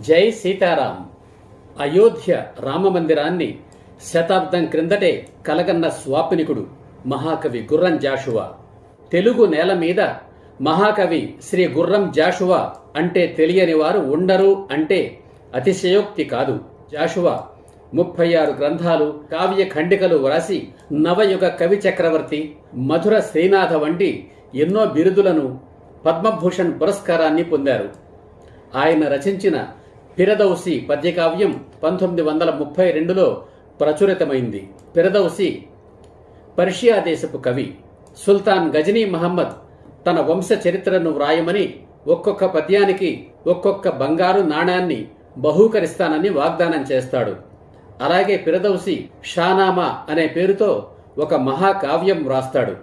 జై సీతారాం. అయోధ్య రామమందిరాన్ని శతాబ్దం క్రిందటే కలగన్న స్వాపినికుడు మహాకవి గుర్రం జాషువా. తెలుగు నేల మీద మహాకవి శ్రీ గుర్రం జాషువా అంటే తెలియని వారు ఉండరు అంటే అతిశయోక్తి కాదు. జాషువా ముప్పై ఆరు గ్రంథాలు కావ్య ఖండికలు వ్రాసి నవయుగ కవి చక్రవర్తి మధుర శ్రీనాథ వంటి ఎన్నో బిరుదులను పద్మభూషణ్ పురస్కారాన్ని పొందారు. ఆయన రచించిన పిరదౌసి పద్యకావ్యం పంతొమ్మిది వందల ముప్పై రెండులో ప్రచురితమైంది. పిరదౌసి పర్షియా దేశపు కవి సుల్తాన్ గజనీ మహమ్మద్ తన వంశ చరిత్రను వ్రాయమని ఒక్కొక్క పద్యానికి ఒక్కొక్క బంగారు నాణాన్ని బహూకరిస్తానని వాగ్దానం చేస్తాడు. అలాగే పిరదౌసి షానామా అనే పేరుతో ఒక మహాకావ్యం వ్రాస్తాడు.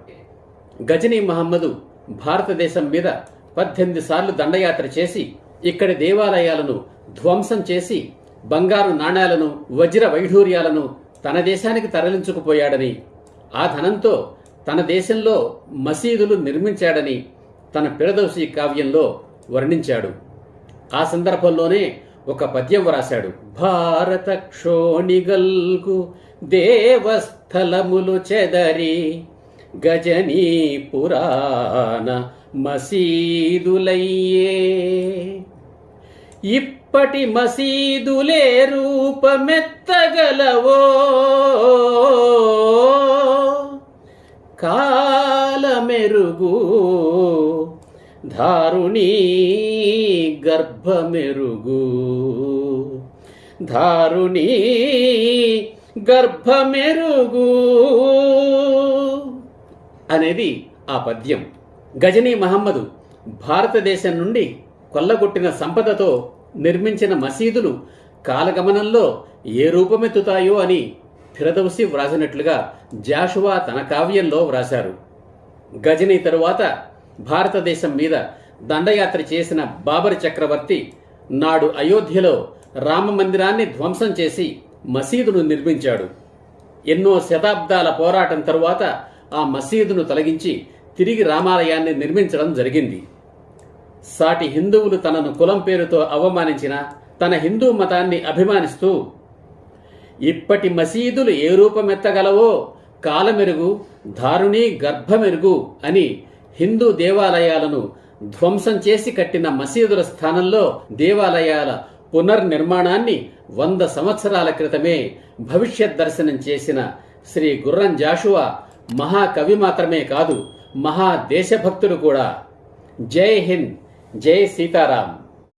గజనీ మహమ్మదు భారతదేశం మీద పద్దెనిమిది సార్లు దండయాత్ర చేసి ఇక్కడి దేవాలయాలను ధ్వంసం చేసి బంగారు నాణాలను వజ్ర వైఢూర్యాలను తన దేశానికి తరలించుకుపోయాడని ఆ ధనంతో తన దేశంలో మసీదులు నిర్మించాడని తన పిరదౌసి కావ్యంలో వర్ణించాడు. ఆ సందర్భంలోనే ఒక పద్యం వ్రాశాడు. భారత క్షోణిగల్కు దేవస్థలములు చెదరి గజనీ పురాణ మసీదులయ్యే. ఇప్పటి మసీదులే రూపమెత్తగలవో. కాలమెరుగు ధారుణీ గర్భమెరుగు. ధారుణీ గర్భమెరుగు అనేది ఆ పద్యం. గజనీ మహమ్మదు భారతదేశం నుండి కొల్లగొట్టిన సంపదతో నిర్మించిన మసీదులు కాలగమనంలో ఏ రూపమెత్తుతాయో అని ఫిరదౌసి వ్రాసినట్లుగా జాషువా తన కావ్యంలో వ్రాశారు. గజనీ తరువాత భారతదేశం మీద దండయాత్ర చేసిన బాబర్ చక్రవర్తి నాడు అయోధ్యలో రామ మందిరాన్ని ధ్వంసం చేసి మసీదును నిర్మించాడు. ఎన్నో శతాబ్దాల పోరాటం తరువాత ఆ మసీదును తొలగించి తిరిగి రామాలయాన్ని నిర్మించడం జరిగింది. సాటి హిందువులు తనను కులం పేరుతో అవమానించిన తన హిందూ మతాన్ని అభిమానిస్తూ ఇప్పటి మసీదులు ఏ రూపమెత్తగలవో కాలమెరుగు దారుణి గర్భమెరుగు అని హిందూ దేవాలయాలను ధ్వంసం చేసి కట్టిన మసీదుల స్థానంలో దేవాలయాల పునర్నిర్మాణాన్ని వంద సంవత్సరాల క్రితమే భవిష్యత్ దర్శనం చేసిన శ్రీ గుర్రం జాషువా మహాకవి మాత్రమే కాదు మహా దేశభక్తుడు కూడా. జై హింద్. జై సీతారాం